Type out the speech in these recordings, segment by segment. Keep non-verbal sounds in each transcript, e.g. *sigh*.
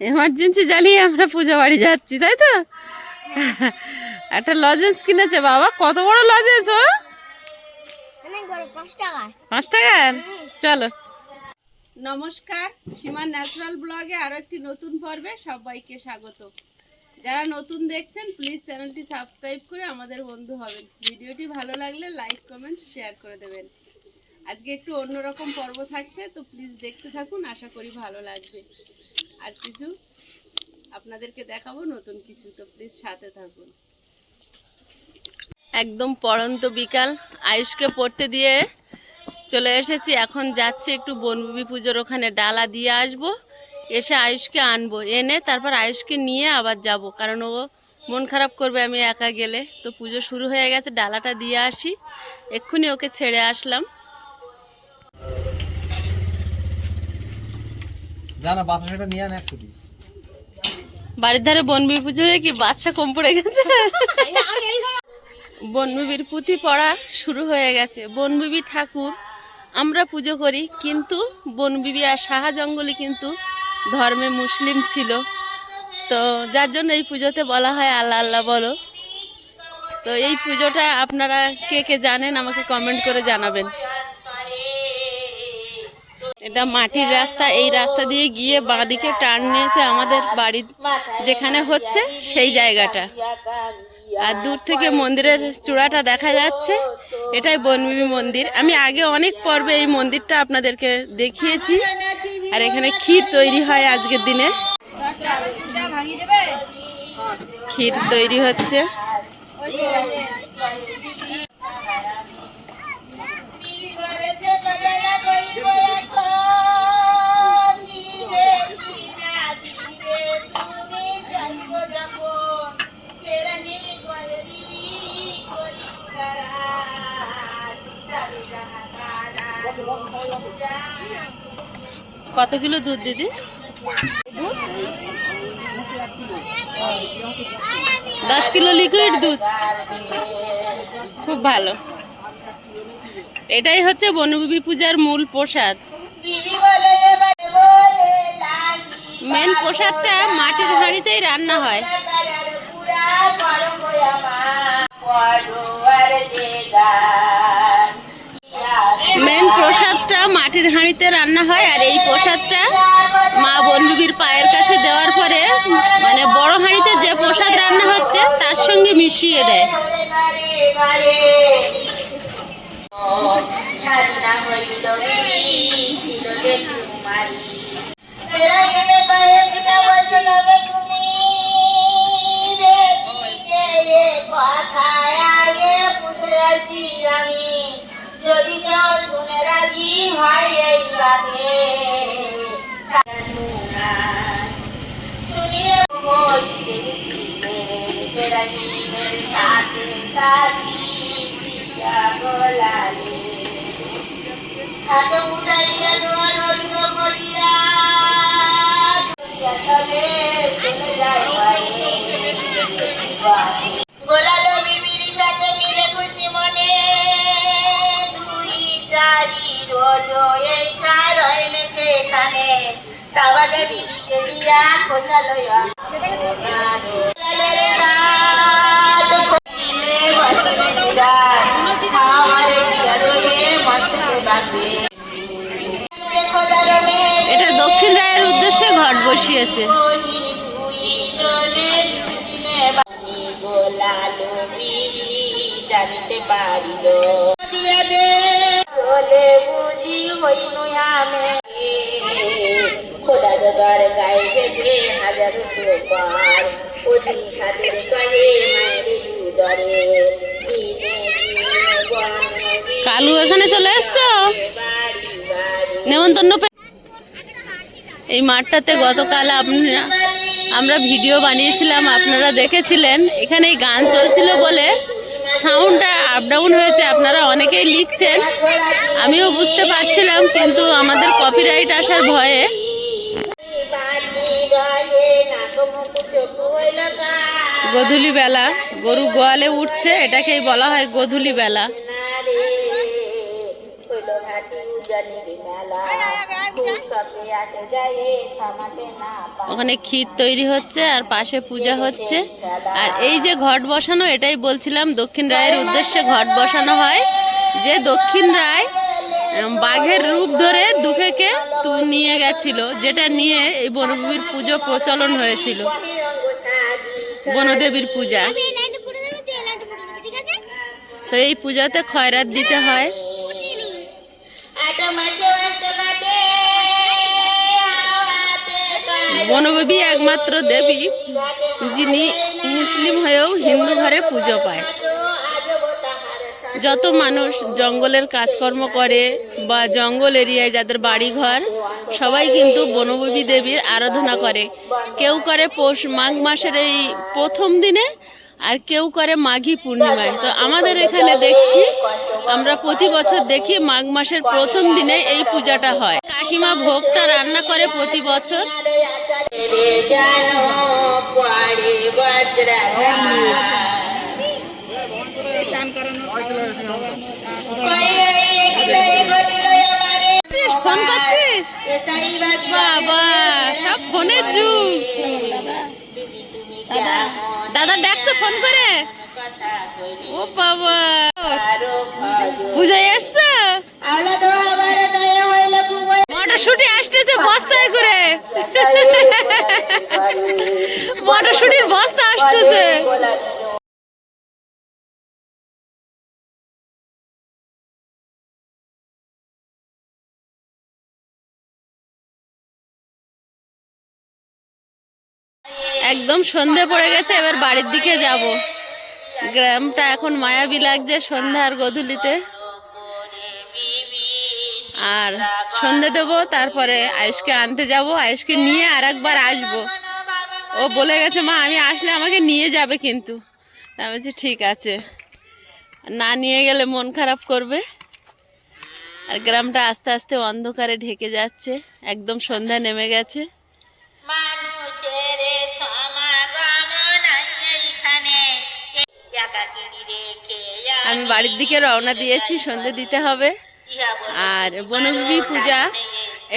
Emergency জ্বালিয়ে আমরা পুজো বাড়ি যাচ্ছি, তাই তো? একটা লজেন্স কিনেছে বাবা, কত বড় লজেন্স ও? পাঁচ টাকা? চলো। নমস্কার, সীমা ন্যাচারাল ব্লগে আরও একটি নতুন পর্বে সবাইকে স্বাগত। যারা নতুন দেখছেন প্লিজ চ্যানেলটি সাবস্ক্রাইব করে আমাদের বন্ধু হবেন। ভিডিওটি ভালো লাগলে লাইক কমেন্ট শেয়ার করে দেবেন। আজকে একটু অন্যরকম পর্ব থাকছে, তো প্লিজ দেখতে থাকুন, আশা করি ভালো লাগবে। আর কিছু আপনাদেরকে দেখাবো নতুন কিছু, তো প্লিজ সাথে থাকুন। একদম পড়ন্ত বিকাল, আয়ুষকে পড়তে দিয়ে চলে এসেছি। এখন যাচ্ছি একটু বনবিবি পুজোর ওখানে ডালা দিয়ে আসব, এসে আয়ুষকে আনব। এনে তারপর আয়ুষকে নিয়ে আবার যাব, কারণ ও মন খারাপ করবে আমি একা গেলে। তো পুজো শুরু হয়ে গেছে, ডালাটা দিয়ে আসি। এক্ষুনি ওকে ছেড়ে আসলাম। জানা বাতাসাটা নিয়ে আন, এক ছুটি। বাড়ির ধারে বনবিবি পুজো হয়ে কি বাদশা কম পড়ে গেছে? বনবিবির পুঁথি পড়া শুরু হয়ে গেছে। বনবিবি ঠাকুর, আমরা পুজো করি, কিন্তু বনবিবি আর সাহা জঙ্গলি কিন্তু ধর্মে মুসলিম ছিল। তো যার জন্য এই পুজোতে বলা হয় আল্লাহ আল্লাহ বলো। তো এই পুজোটা আপনারা কে কে জানেন, আমাকে কমেন্ট করে জানাবেন। এটা মাটির রাস্তা, এই রাস্তা দিয়ে গিয়ে বাঁদিকে টার্ন নিয়েছে আমাদের বাড়ি যেখানে হচ্ছে সেই জায়গাটা। আর দূর থেকে মন্দিরের চূড়াটা দেখা যাচ্ছে, এটাই বনবিবি মন্দির। আমি আগে অনেক পর্বে এই মন্দিরটা আপনাদেরকে দেখিয়েছি, আর এখানে ক্ষীর তৈরি হয় আজকের দিনে। ক্ষীর তৈরি হচ্ছে। কত কিলো দুধ দিদি? দশ কিলো লিকুইড দুধ। খুব ভালো। এটাই হচ্ছে বনবিবি পূজার মূল প্রসাদ। মেন প্রসাদটা মাটির হাঁড়িতেই রান্না হয়। মেন প্রসাদটা মাটির হাঁড়িতে রান্না হয় আর এই প্রসাদটা মা বন্ধুবীর পায়ের কাছে দেওয়ার পরে মানে বড় হাঁড়িতে যে প্রসাদ রান্না হচ্ছে তার সঙ্গে মিশিয়ে দেয়। যদি কেউ শুনে রাজি হয় এই গানে শুনিয়ে হাত উঠাইয়া দোয়ার অন্য করিয়া কালু, এখানে চলে এসছো? নেমন্তন্ন এই মাঠটাতে গতকাল আপনারা আমরা ভিডিও বানিয়েছিলাম, আপনারা দেখেছিলেন। এখানে গান চলছিল বলে সাউন্ডটা আপ ডাউন হয়েছে, আপনারা অনেকেই লিখছেন। আমিও বুঝতে পারছিলাম, কিন্তু আমাদের কপিরাইট আসার ভয়ে গধূলি বেলা গরু গোয়ালে উঠছে, এটাকেই বলা হয় গধূলি বেলা ওখানে ক্ষীর তৈরি হচ্ছে, আর পাশে পূজা হচ্ছে। আর এই যে ঘট বসানো, এটাই বলছিলাম, দক্ষিণ রায়ের উদ্দেশ্যে ঘট বসানো হয়। যে দক্ষিণ রায় বাঘের রূপ ধরে দুঃখেকে নিয়ে গেছিল, যেটা নিয়ে এই বনভূমির পুজো প্রচলন হয়েছিল। বনদেবীর পূজা। তো এই পূজাতে খয়রাত দিতে হয়। বনদেবী একমাত্র দেবী যিনি মুসলিম হয়েও হিন্দু ঘরে পুজো পায়। যত মানুষ জঙ্গলের কাজকর্ম করে বা জঙ্গল এরিয়ায় যাদের বাড়ি ঘর সবাই কিন্তু বনদেবী দেবীর আরাধনা করে। কেউ করে পৌষ মাঘ মাসের এই প্রথম দিনে আর কেউ করে মাঘী পূর্ণিমায়। তো আমাদের এখানে দেখছি, আমরা প্রতি বছর দেখি মাঘ মাসের প্রথম দিনে এই পূজাটা হয়। কাকিমা ভোগটা রান্না করে প্রতি বছর রে জানো পাড়ে বজ্র ফোন করছিস বাবা সব ফোনের যুগ। দাদা ডাকছো ফোন করে। ও বাবা। পূজায় এসছো মটরশুটি আসতেছে বস্তায় করে। মটরশুটির বস্তা আসতেছে। একদম সন্ধে পড়ে গেছে, এবার বাড়ির দিকে যাব। গ্রামটা এখন মায়াবী লাগছে সন্ধ্যা আর গধূলিতে। আর সন্ধে দেবো, তারপরে আয়ুষকে আনতে যাব, আয়ুষকে নিয়ে আর একবার আসব। ও বলে গেছে, মা, আমি আসলে আমাকে নিয়ে যাবে কিন্তু। আমি বলছি, ঠিক আছে। না নিয়ে গেলে মন খারাপ করবে। আর গ্রামটা আস্তে আস্তে অন্ধকারে ঢেকে যাচ্ছে, একদম সন্ধ্যা নেমে গেছে। আমি বাড়ির দিকে রওনা দিয়েছি, সন্ধে দিতে হবে। আর বনদেবী পূজা,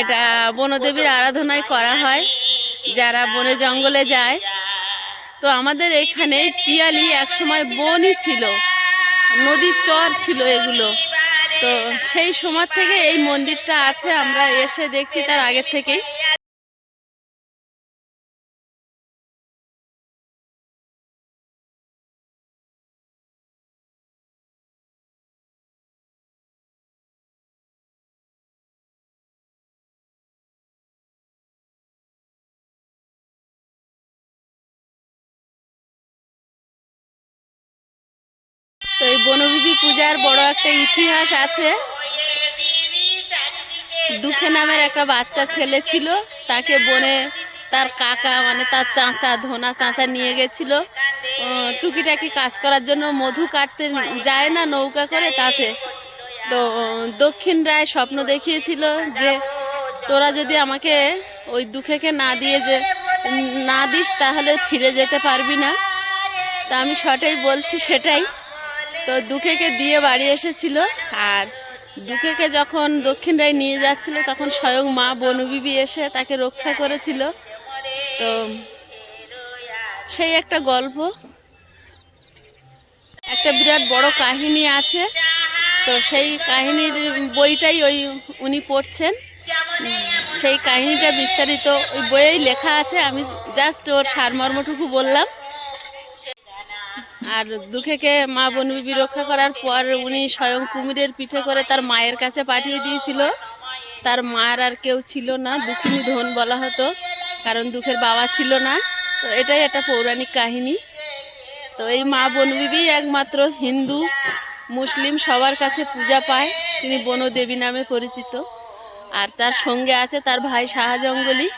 এটা বনদেবীর আরাধনায় করা হয়, যারা বনে জঙ্গলে যায়। তো আমাদের এখানে পিয়ালি একসময় বনই ছিল, নদীর চর ছিল এগুলো। তো সেই সময় থেকে এই মন্দিরটা আছে, আমরা এসে দেখছি তার আগের থেকেই। বনবিবি পূজার বড় একটা ইতিহাস আছে। দুঃখে নামের একটা বাচ্চা ছেলে ছিল, তাকে বনে তার কাকা মানে তার চাঁচা, ধোনা চাঁচা নিয়ে গেছিল। টুকিটাকি কাজ করার জন্য মধু কাটতে যায় না নৌকা করে তাতে। তো দক্ষিণ রায় স্বপ্ন দেখিয়েছিল যে, তোরা যদি আমাকে ওই দুঃখেকে না দিয়ে যে, না দিস, তাহলে ফিরে যেতে পারবি না। তা আমি সটাই বলছি সেটাই। তো দুঃখেকে দিয়ে বাড়ি এসেছিল আর দুঃখেকে যখন দক্ষিণ রায় নিয়ে যাচ্ছিল, তখন স্বয়ং মা বনবিবি এসে তাকে রক্ষা করেছিল। তো সেই একটা গল্প। একটা বিরাট বড় কাহিনী আছে। তো সেই কাহিনীর বইটাই ওই উনি পড়ছেন। সেই কাহিনীটা বিস্তারিত ওই বইয়েই লেখা আছে। আমি জাস্ট ওর সারমর্মটুকু বললাম। আর দুঃখেকে মা বনবিবি রক্ষা করার পর উনি স্বয়ং কুমিরের পিঠে করে তার মায়ের কাছে পাঠিয়ে দিয়েছিল। তার মার আর কেউ ছিল না, দুঃখিনী ধন বলা হতো, কারণ দুঃখের বাবা ছিল না। তো এটাই একটা পৌরাণিক কাহিনী। তো এই মা বনবিবি একমাত্র হিন্দু, মুসলিম, সবার কাছে পূজা পায়। তিনি বনদেবী নামে পরিচিত। আর তার সঙ্গে আছে তার ভাই শাহজঙ্গলি।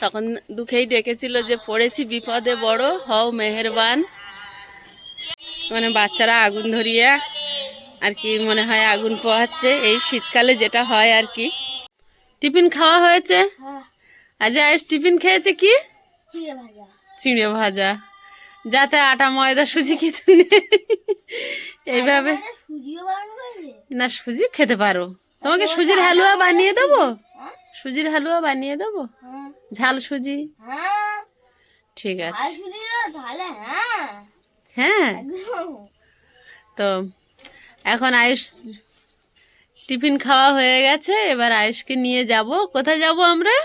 তখন দুঃখেই ডেকেছিল যে পড়েছি বিপদে বড় হও মেহেরবান। মানে বাচ্চারা আগুন ধরিয়ে আর কি মনে হয় আগুন পোহাচ্ছে। এই শীতকালে যেটা হয় আর কি। টিফিন খাওয়া হয়েছে? আজ আজ টিফিন খেয়েছে কি? চিড়ে ভাজা। যাতে আটা ময়দা সুজি কিছু নেই। এইভাবে না সুজি খেতে পারো। তোমাকে সুজির হালুয়া বানিয়ে দেবো? সুজির হালুয়া বানিয়ে দেবো? হ্যাঁ। ঝাল সুজি? হ্যাঁ। ঠিক আছে। হ্যাঁ। হ্যাঁ। তো এখন আয়ুষ টিফিন খাওয়া হয়ে গেছে এবার আয়ুষকে নিয়ে যাব। কোথায় যাব আমরা?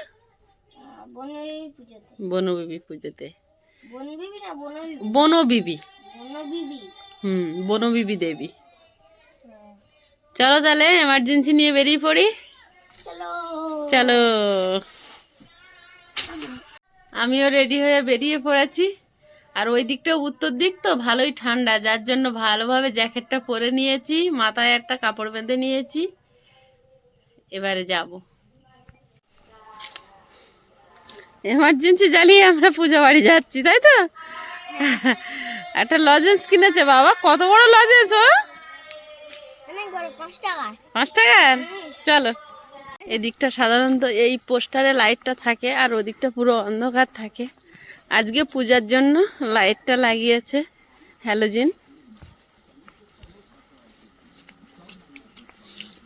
বনবিবি পুজোতে। বনবিবি হুম বনবিবি দেবী। চলো তাহলে এমার্জেন্সি নিয়ে বেরিয়ে পড়ি। চলো। চলো। আমিও রেডি হয়ে বেরিয়ে পড়েছি। আর ওই দিকটাও উত্তর দিক তো ভালোই ঠান্ডা যার জন্য ভালোভাবে জ্যাকেটটা পরে নিয়েছি মাথায় একটা কাপড় বেঁধে নিয়েছি। এবারে যাব। এমার্জেন্সি জ্বালিয়ে আমরা পুজো বাড়ি যাচ্ছি তাই তো? একটা লজেন্স কিনেছে বাবা কত বড় লজেন্স ও? পাঁচ টাকা পাঁচ টাকার? চলো। এদিকটা সাধারণত এই পোস্টারে লাইটটা থাকে আর ওদিকটা পুরো অন্ধকার থাকে। আজকে পূজার জন্য লাইটটা লাগিয়েছে হ্যালোজিন।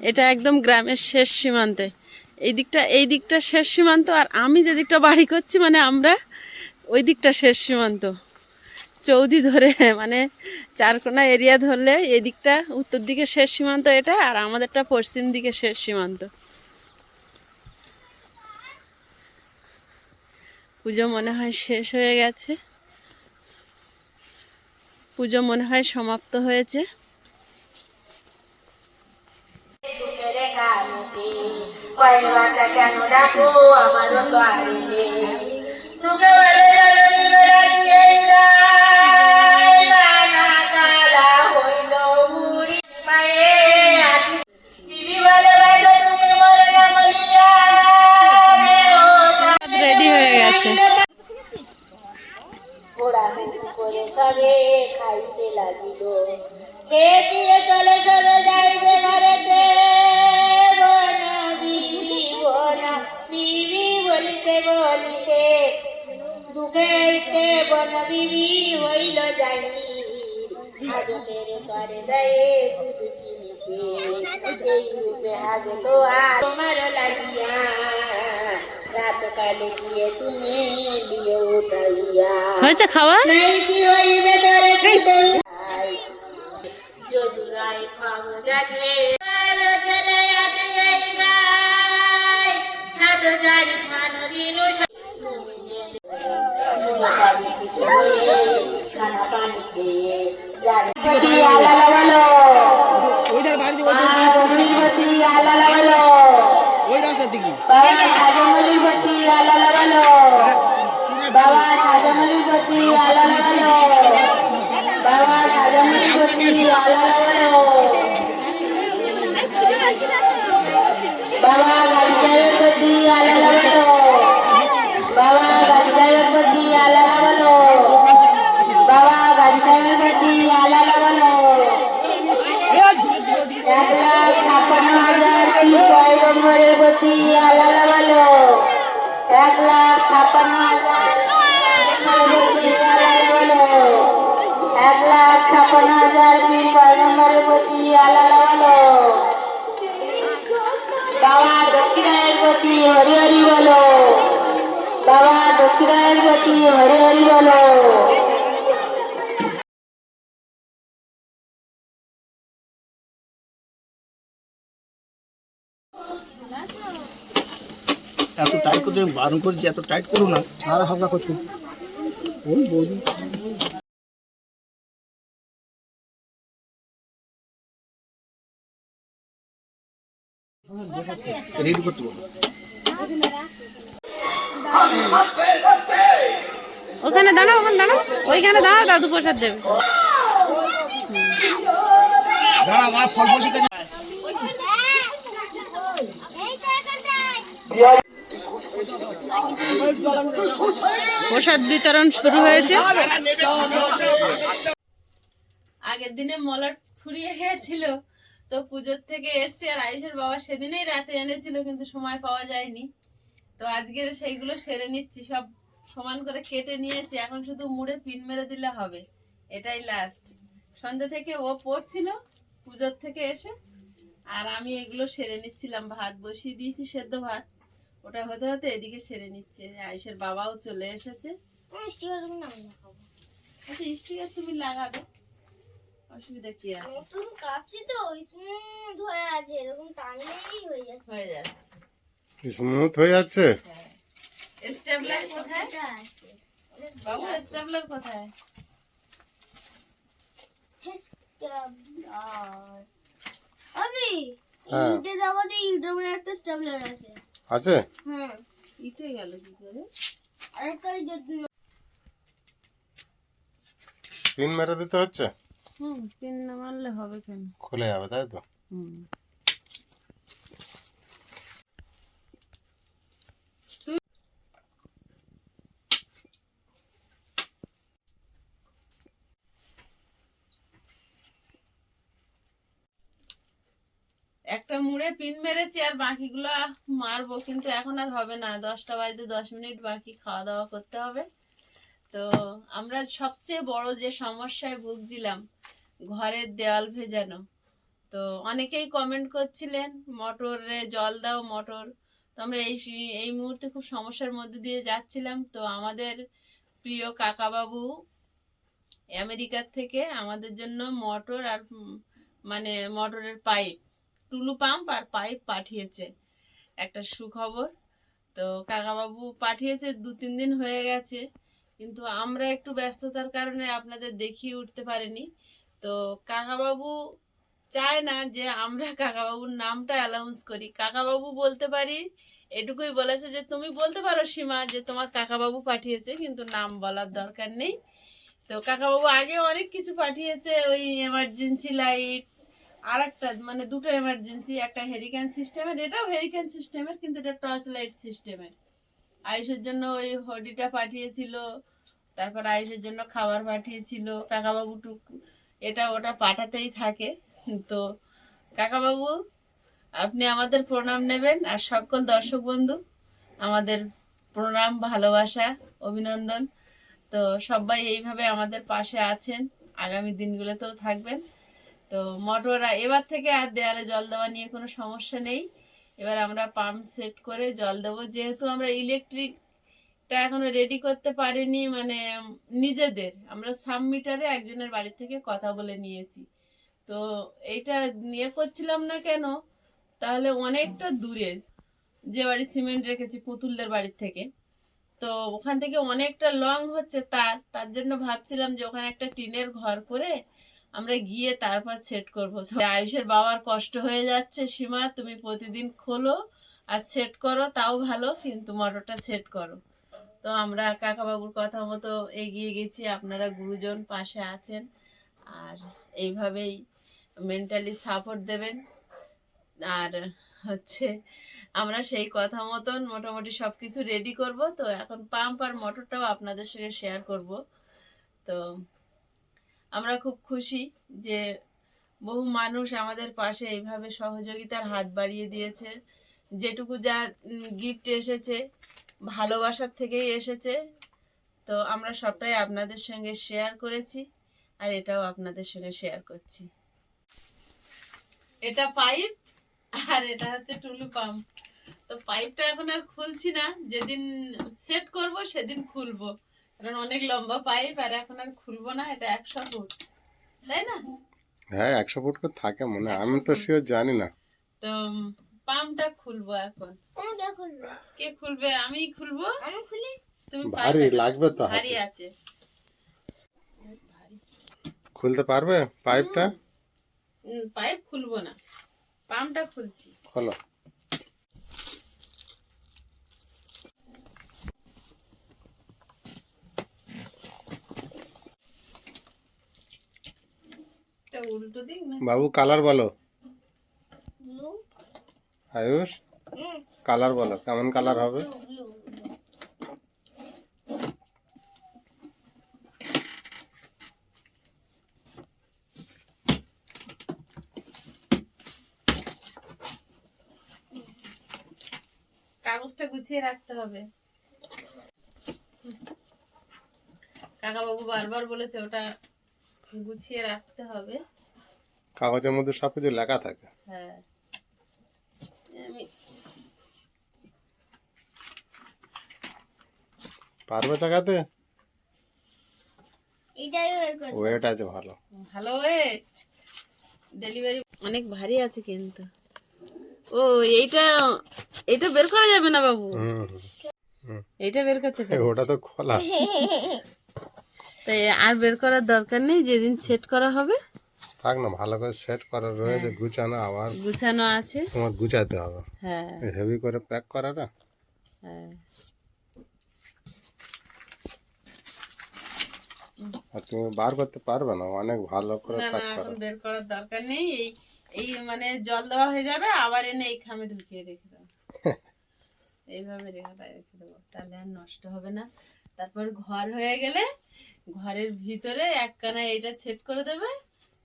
এটা একদম গ্রামের শেষ সীমান্তে। এই দিকটা এই দিকটা শেষ সীমান্ত আর আমি যে দিকটা বাড়ি করছি মানে আমরা ওই দিকটা শেষ সীমান্ত। চৌদি ধরে মানে চারকোনা এরিয়া ধরলে এদিকটা উত্তর দিকে শেষ সীমান্ত এটা আর আমাদেরটা পশ্চিম দিকে শেষ সীমান্ত। পুজো মনে হয় শেষ হয়ে গেছে পুজো মনে হয় সমাপ্ত হয়েছে জারি প্রতি আলালা বলো, ওইটার বাড়িতে ওই মা গভীর প্রতি আলালা বলো, ওই রাস্তার দিকে বলো, বাবা গাড়িটার প্রতি আলালা হাজার নম্বরের প্রতি আলাদা বাবা দক্ষিণায়ের প্রতি হরি হরি বলো। বাবা দক্ষিণায়ের প্রতি হরি হরি বলো। এত টাইট করতে বারণ করেছি এত টাইট করো না। আর হালকা করতে ওই বৌদি। রেডি করতে বলো। ওখানে দাঁড়াও ওখানে দাঁড়াও। ওইখানে দাঁড়াও দাদু প্রসাদ দেবে। প্রসাদ বিতরণ শুরু হয়েছে। আগের দিনে মলাট ফুরিয়ে গেছিল। তো পুজোর থেকে এসছে আর আয়ুষের বাবা সেদিনেই রাতে এনেছিল কিন্তু সময় পাওয়া যায়নি। তো আজকের সেইগুলো সেরে নিচ্ছি সব সমান করে কেটে নিয়েছি। এখন শুধু মুড়ে পিন মেরে দিলে হবে এটাই লাস্ট সন্ধ্যা থেকে ও পড়ছিল পুজোর থেকে এসে আর আমি এগুলো সেরে নিচ্ছিলাম ভাত বসিয়ে দিয়েছি সেদ্ধ ভাত। ওটা হতে হতে এদিকে সেরে নিচ্ছে আয়ুষের বাবাও চলে এসেছে। আচ্ছা স্টিকার তুমি লাগাবে? অসুবিধা কি আছে? নতুন কাপছি তো স্মুথ হয়ে আছে এরকম টানলেই হয়ে যাচ্ছে। হয়ে যাচ্ছে। স্মুথ হয়ে যাচ্ছে? হ্যাঁ। স্টেবলার কোথায়? আছে। বাবু স্টেবলার কোথায়? আবি হ্যাঁ। একটা স্টেবলার আছে। আছে? হ্যাঁ। ইটে গেল কি করে? আরেকটা যদি পিন মেরে দিতে হচ্ছে? হুম পিন না মারলে হবে কেন? খুলে যাবে তাই তো? হুম। একটা মুড়ে পিন মেরেছি আর বাকিগুলো মারবো কিন্তু এখন আর হবে না। দশটা বাজতে দশ মিনিট বাকি খাওয়া দাওয়া করতে হবে। তো আমরা সবচেয়ে বড় যে সমস্যায় ভুগছিলাম ঘরের দেওয়াল ভেজানো। তো অনেকেই কমেন্ট করছিলেন, মটরে জল দাও মটর। তো আমরা এই এই মুহূর্তে খুব সমস্যার মধ্যে দিয়ে যাচ্ছিলাম। তো আমাদের প্রিয় কাকাবাবু আমেরিকার থেকে আমাদের জন্য মোটর আর মানে মোটরের পাইপ, টুলু পাম্প আর পাইপ পাঠিয়েছে। একটা সুখবর। তো কাকাবাবু পাঠিয়েছে দু তিন দিন হয়ে গেছে। কিন্তু আমরা একটু ব্যস্ততার কারণে আপনাদের দেখিয়ে উঠতে পারিনি। তো কাকাবাবু চায় না যে আমরা কাকাবাবুর নামটা অ্যালাউন্স করি। কাকাবাবু বলতে পারি, এটুকুই বলেছে যে তুমি বলতে পারো সীমা যে তোমার কাকাবাবু পাঠিয়েছে, কিন্তু নাম বলার দরকার নেই। তো কাকাবাবু আগে অনেক কিছু পাঠিয়েছে, ওই এমার্জেন্সি লাইট আর একটা মানে দুটো এমার্জেন্সি একটা হেরিকেন সিস্টেমের এটাও হেরিকেন সিস্টেমের কিন্তু এটা টর্চ লাইট সিস্টেমের আয়ুষের জন্য ওই হডিটা পাঠিয়েছিল, তারপর আয়ুষের জন্য খাবার পাঠিয়েছিল। কাকাবাবু টুক, এটা ওটা পাঠাতেই থাকে। তো কাকাবাবু, আপনি আমাদের প্রণাম নেবেন আর সকল দর্শক বন্ধু, আমাদের প্রণাম, ভালোবাসা, অভিনন্দন। তো সবাই এইভাবে আমাদের পাশে আছেন, আগামী দিনগুলোতেও থাকবেন। তো মোটর এবার থেকে আর দেয়ালে জল দেওয়া নিয়ে কোনো সমস্যা নেই। এবার আমরা পাম্প সেট করে জল দেবো। যেহেতু আমরা ইলেকট্রিকটা এখনও রেডি করতে পারিনি মানে নিজেদের। আমরা সাব মিটারে একজনের বাড়ি থেকে কথা বলে নিয়েছি। তো এইটা নিয়ে করছিলাম না কেন? তাহলে অনেকটা দূরে যে বাড়ি সিমেন্ট রেখেছি পুতুলদের বাড়ির থেকে। তো ওখান থেকে অনেকটা লং হচ্ছে তার। তার জন্য ভাবছিলাম যে ওখানে একটা টিনের ঘর করে আমরা গিয়ে তারপর সেট করব। আয়ুষের বাবার কষ্ট হয়ে যাচ্ছে, সীমা, তুমি প্রতিদিন খোলো আর সেট করো, তাও ভালো, কিন্তু মোটরটা সেট করো। তো আমরা কাকাবাবুর কথা মতো এগিয়ে গেছি, আপনারা গুরুজন পাশে আছেন আর এইভাবেই মেন্টালি সাপোর্ট দেবেন। আর হচ্ছে আমরা সেই কথা মতন মোটামুটি সব কিছু রেডি করব। তো এখন পাম্প আর মোটরটাও আপনাদের সঙ্গে শেয়ার করব। তো আমরা খুব খুশি যে বহু মানুষ আমাদের পাশে এইভাবে সহযোগিতার হাত বাড়িয়ে দিয়েছে। যেটুকু যা গিফট এসেছে, ভালোবাসার থেকেই এসেছে। তো আমরা সবটাই আপনাদের সঙ্গে শেয়ার করেছি আর এটাও আপনাদের সঙ্গে শেয়ার করছি। এটা পাইপ আর এটা হচ্ছে টুলু পাম্প তো পাইপটা এখন আর খুলছি না। যেদিন সেট করব, সেদিন খুলবো। কারণ অনেক লম্বা পাইপ আর এখন আর খুলবো না এটা একশো ফুট তাই না? হ্যাঁ একশো ফুট করে থাকে মনে হয় আমি তো শিওর জানি না। তো পাম্পটা খুলবো এখন। কে খুলবে? আমি খুলবো? আমি খুলি। তুমি ভারী লাগবে তো ভারী আছে। খুলতে পারবে পাইপটা? পাইপ খুলবো না। পাম্পটা খুলছি। খোলো। এটা উল্টো দিক না? বাবু কালার বলো। ব্লু আয়ুষ কালার বলো কেমন কালার হবে? ব্লু কাগজটা গুছিয়ে রাখতে হবে। কাকাবাবু বারবার বলেছে ওটা গুছিয়ে রাখতে হবে। কাগজের মধ্যে সব কিছু লেখা থাকে। হ্যাঁ। আমি পারবে চাকাতে? এটাই ওয়েট আছে ভালো। ভালো ওয়েট। ডেলিভারি অনেক ভারী আছে কিন্তু। ও এইটা এটা বের করা যাবে না বাবু? হুম হুম। এটা বের করতে ওটা তো খোলা। *laughs* তাই আর বের করার দরকার নেই যেদিন সেট করা হবে। থাক না ভালো করে সেট করা রয়েছে গুছানো আবার গুছানো আছে। তোমার গুছাতে হবে। হ্যাঁ। হেভি করে প্যাক করা না? হ্যাঁ। আর তুমি বার করতে পারবে না অনেক ভালো করে প্যাক করা এখন বের করার দরকার নেই। এই এই মানে জল দেওয়া হয়ে যাবে আবার এনে এই খামে ঢুকিয়ে রেখে দেবো। *laughs* এইভাবে রেখে দেয়- রেখে দেবো তাহলে আর নষ্ট হবে না। তারপর ঘর হয়ে গেলে ঘরের ভিতরে একখানা এটা সেট করে দেবে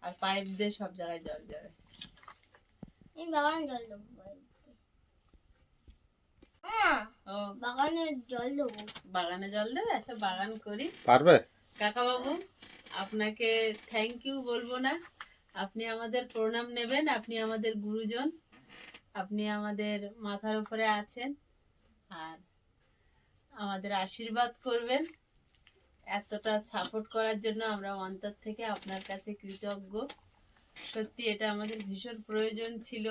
আর পাইপ দিয়ে সব জায়গায় জল যাবে বাগানে জল দেবো ও। বাগানে জল দেবো। বাগানে জল দেবে আচ্ছা বাগান করি। পারবে? কাকা বাবু আপনাকে থ্যাংক ইউ বলব না। আপনি আমাদের প্রণাম নেবেন আপনি আমাদের গুরুজন আপনি আমাদের মাথার উপরে আছেন। আর আমাদের আশীর্বাদ করবেন। এতটা সাপোর্ট করার জন্য আমরা অন্তর থেকে আপনার কাছে কৃতজ্ঞ। সত্যি এটা আমাদের ভীষণ প্রয়োজন ছিল।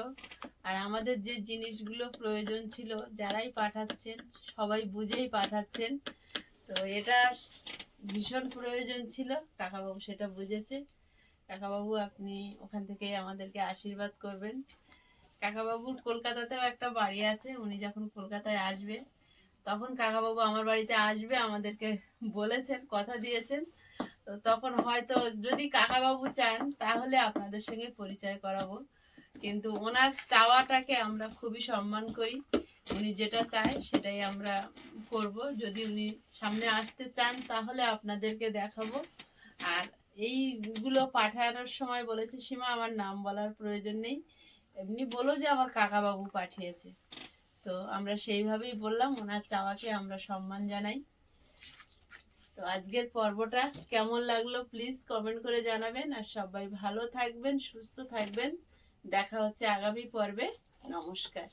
আর আমাদের যে জিনিসগুলো প্রয়োজন ছিল, যারাই পাঠাচ্ছেন, সবাই বুঝেই পাঠাচ্ছেন। তো এটা ভীষণ প্রয়োজন ছিল। কাকাবাবু সেটা বুঝেছে। কাকাবাবু, আপনি ওখান থেকে আমাদেরকে আশীর্বাদ করবেন। কাকাবাবুর কলকাতাতেও একটা বাড়ি আছে। উনি যখন কলকাতায় আসবে তখন কাকাবাবু আমার বাড়িতে আসবে, আমাদেরকে বলেছেন, কথা দিয়েছেন। তো তখন হয়তো যদি কাকাবাবু চান, তাহলে আপনাদের সঙ্গে পরিচয় করাবো। কিন্তু ওনার চাওয়াটাকে আমরা খুবই সম্মান করি। উনি যেটা চায় সেটাই আমরা করব। যদি উনি সামনে আসতে চান, তাহলে আপনাদেরকে দেখাবো। আর এইগুলো পাঠানোর সময় বলেছে, সীমা, আমার নাম বলার প্রয়োজন নেই। এমনি বলো যে আমার কাকাবাবু পাঠিয়েছে। তো আমরা সেইভাবেই বললাম, ওনার চাওয়াকে আমরা সম্মান জানাই। তো আজকের পর্বটা কেমন লাগল প্লিজ কমেন্ট করে জানাবেন। আর সবাই ভালো থাকবেন, সুস্থ থাকবেন। দেখা হচ্ছে আগামী পর্বে। নমস্কার।